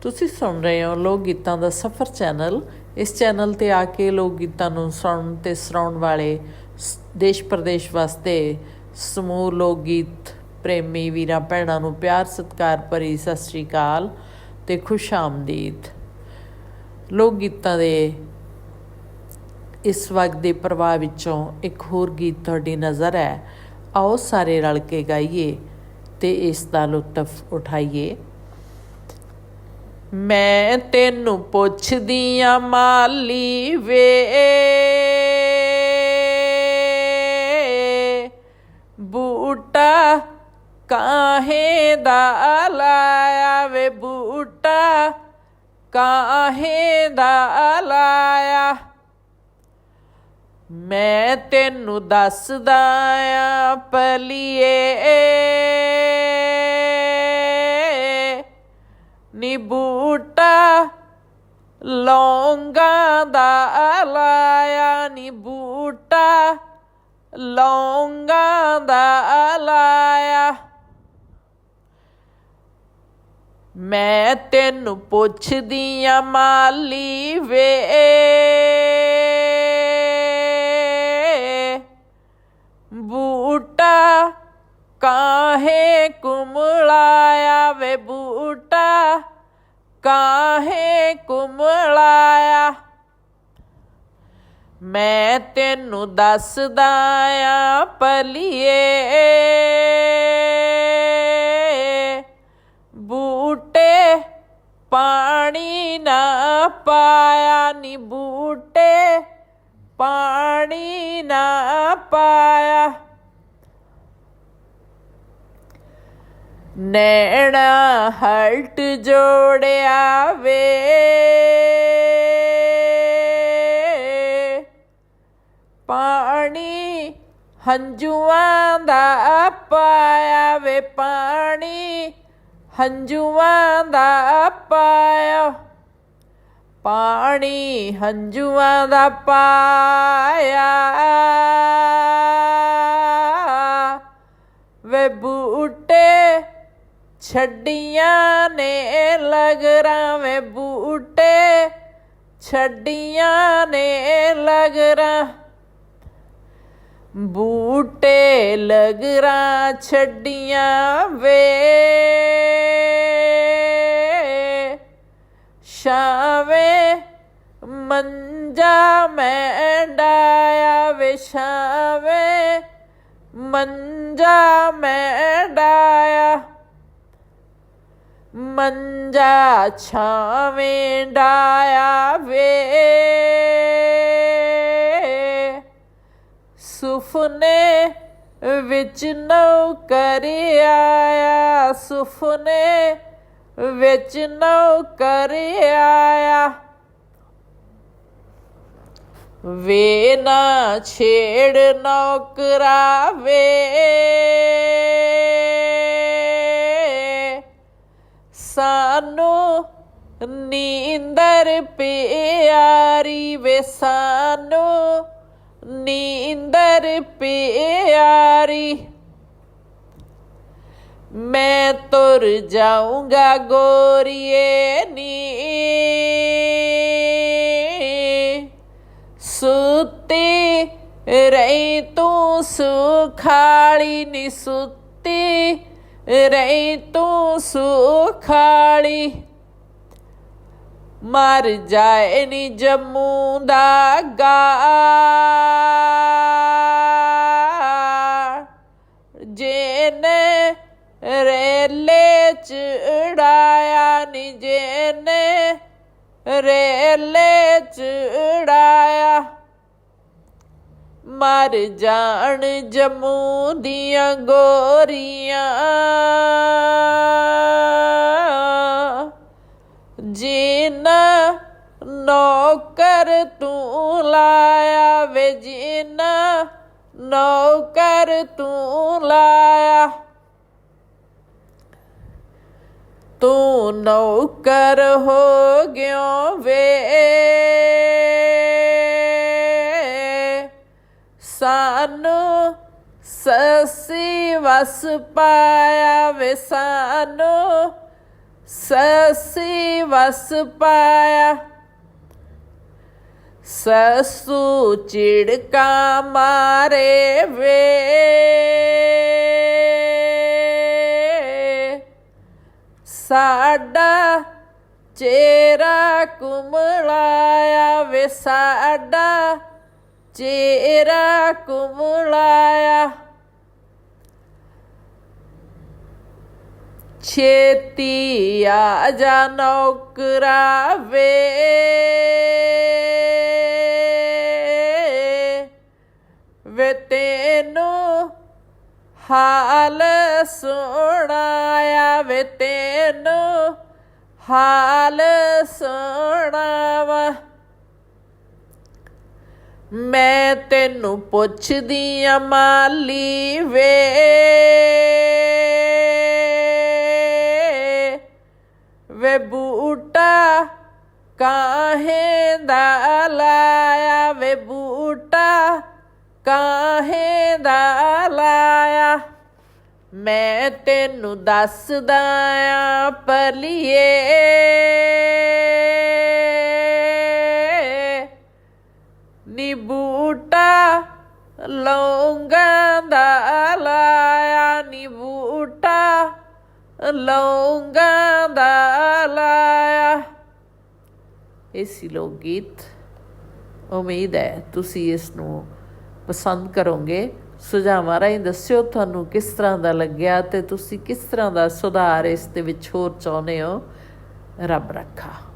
ਤੁਸੀਂ ਸੁਣ ਰਹੇ ਹੋ ਲੋਕ ਗੀਤਾਂ ਦਾ ਸਫ਼ਰ ਚੈਨਲ। ਇਸ ਚੈਨਲ ਤੇ ਆ ਕੇ ਲੋਕ ਗੀਤਾਂ ਨੂੰ ਸੁਣਨ ਤੇ ਸੁਣਾਉਣ ਵਾਲੇ ਸ- ਦੇਸ਼ ਪ੍ਰਦੇਸ਼ ਵਾਸਤੇ ਸਮੂਹ ਲੋਕ ਗੀਤ ਪ੍ਰੇਮੀ ਵੀਰਾਂ ਭੈਣਾਂ ਨੂੰ ਪਿਆਰ, ਸਤਿਕਾਰ ਭਰੀ ਸਤਿ ਸ੍ਰੀ ਅਕਾਲ ਤੇ ਖੁਸ਼ ਆਮਦੀਦ। ਲੋਕ ਗੀਤਾਂ ਦੇ ਇਸ ਵਕਤ ਦੇ ਪ੍ਰਵਾਹ ਵਿੱਚੋਂ ਇੱਕ ਹੋਰ ਗੀਤ ਤੁਹਾਡੀ ਨਜ਼ਰ ਹੈ। ਆਓ ਸਾਰੇ ਰਲ ਕੇ ਗਾਈਏ ਤੇ ਇਸ ਦਾ ਲੁਤਫ ਉਠਾਈਏ। ਮੈਂ ਤੈਨੂੰ ਪੁੱਛਦੀ ਆ ਮਾਲੀ ਵੇ। ਬੂਟਾ ਕਾਹੇ ਦਾ ਲਾਇਆ ਵੇ? ਬੂਟਾ ਕਾਹੇ ਦਾ ਲਾਇਆ? ਮੈਂ ਤੈਨੂੰ ਦੱਸਦਾ ਆ, ਪਲੀਏ। ਨੀ ਬੂਟਾ ਲੌਂਗਾ ਦਾ ਲਾਇਆ ਨੀ ਬੂਟਾ ਲੌਂਗਾ ਦਾ ਲਾਇਆ। ਮੈਂ ਤੈਨੂੰ ਪੁੱਛਦੀ ਆ ਮਾਲੀ ਵੇ। ਬੂਟਾ ਕਾਹੇ ਕੁਮਲਾਇਆ ਵੇ ਬੂਟਾ? ਕਾਹੇ ਕੁਮਲਾਇਆ? ਮੈਂ ਤੈਨੂੰ ਦੱਸਦਾ ਆ ਪਲੀਏ ਬੂਟੇ ਪਾਣੀ ਨਾ ਪਾਇਆ ਨੀ ਬੂਟੇ, ਪਾਣੀ ਨਾ ਪਾਇਆ। ਨੈਣਾ ਹਲਟ ਜੋੜਿਆ ਵੇ। ਪਾਣੀ ਹੰਝੂਆਂ ਦਾ ਪਾਇਆ ਵੇ, ਪਾਣੀ ਹੰਝੂਆਂ ਦਾ ਪਾਇਆ। ਪਾਣੀ ਹੰਝੂਆਂ ਦਾ ਪਾਇਆ ਵੇ, ਬੂਟੇ ਛੱਡੀਆਂ ਨੇ ਲਗਰਾਂ ਵੇ ਬੂਟੇ, ਛੱਡੀਆਂ ਨੇ ਲਗਰਾਂ ਬੂਟੇ ਲਗਰਾਂ ਛੱਡੀਆਂ ਵੇ। ਸ਼ਾਵੇ ਮੰਜਾ ਮੈਂ ਡਾਇਆ ਵੇ ਸ਼ਾਵੇ ਮੰਜਾ ਮੈਂ ਡਾਇਆ ਮੰਜਾ ਛਾਵੇਂ ਡਾਇਆ ਵੇ ਸੁਫਨੇ ਵਿੱਚ ਨੌਕਰ ਆਇਆ ਸੁਫਨੇ ਵਿੱਚ ਨੌਕਰ ਆਇਆ ਵੇ ਨਾ ਛੇੜ ਨੌਕਰਾ ਵੇ ਸਾਨੂੰ ਨੀਂਦਰ ਪਿਆਰੀ ਵੇ ਸਾਨੂੰ ਨੀਂਦਰ ਪਿਆਰੀ। ਮੈਂ ਤੁਰ ਜਾਊਂਗਾ ਗੋਰੀਏ ਨੀ। ਸੁੱਤੀ ਰਹੀ ਤੂੰ ਸੁਖਾਲੀ ਨੀ ਸੁੱਤੀ। ਰਹੀ ਤੂੰ ਸੁਖਾਲੀ। ਮਰ ਜਾਏ ਨੀ ਜੰਮੂ ਦਾ ਗਾ ਜੇਨੇ ਰੇਲੇ ਚੜਾਇਆ ਨੀ, ਜੇਨੇ ਰੇਲੇ ਚੜਾਇਆ ਮਰ ਜਾਣ ਜੰਮੂ ਦੀਆਂ ਗੋਰੀਆਂ। ਜਿਨਾ ਨੌਕਰ ਤੂੰ ਲਾਇਆ ਵੇ, ਜਿਨਾ ਨੌਕਰ ਤੂੰ ਲਾਇਆ। ਤੂੰ ਨੌਕਰ ਹੋ ਗਿਓ ਵੇ। ਸਾਨੂੰ ਸਸੀ ਵਸ ਪਾਇਆ ਵੇ ਸਾਨੂੰ। ਸਸੀ ਵਸ ਪਾਇਆ। ਸਸੂ ਚਿੜਕਾ ਮਾਰੇ ਵੇ। ਸਾਡਾ ਚਿਹਰਾ ਕੁਮਲਾਇਆ ਵੇ ਸਾਡਾ। ਚਿਹਰਾ ਕੁਮਲਾਇਆ। ਛੇਤੀ ਆ ਜਾ ਨੌਕਰਾ ਵੇ ਵੇ ਤੈਨੂੰ ਹਾਲ ਸੁਣਾਇਆ, ਵੇ ਤੈਨੂੰ ਹਾਲ ਸੁਣਾਵਾ। ਮੈਂ ਤੈਨੂੰ ਪੁੱਛਦੀ ਆ ਮਾਲੀ ਵੇ। ਵੇ ਬੂਟਾ ਕਾਹੇ ਦਾ ਲਾਇਆ? ਵੇ ਬੂਟਾ ਕਾਹੇ ਦਾ ਲਾਇਆ? ਮੈਂ ਤੈਨੂੰ ਦੱਸਦਾ ਆ ਪਰਲੀਏ ਨੀ ਬੂਟਾ ਲੌਂਗਾਂ ਦਾ ਲਾਇਆ ਨੀ ਬੂਟਾ ਲੌਂਗਾਂ ਦਾ ਲਾਇਆ। ਇਹ ਸੀ ਲੋਕ ਗੀਤ ਉਮੀਦ ਹੈ ਤੁਸੀਂ ਇਸ ਨੂੰ ਪਸੰਦ ਕਰੋਗੇ। ਸੁਝਾਵਾਂ ਰਾਹੀਂ ਦੱਸਿਓ ਤੁਹਾਨੂੰ ਕਿਸ ਤਰ੍ਹਾਂ ਦਾ ਲੱਗਿਆ ਤੇ ਤੁਸੀਂ ਕਿਸ ਤਰ੍ਹਾਂ ਦਾ ਸੁਧਾਰ ਇਸ ਦੇ ਵਿੱਚ ਹੋਰ ਚਾਹੁੰਦੇ ਹੋ। ਰੱਬ ਰੱਖਾ।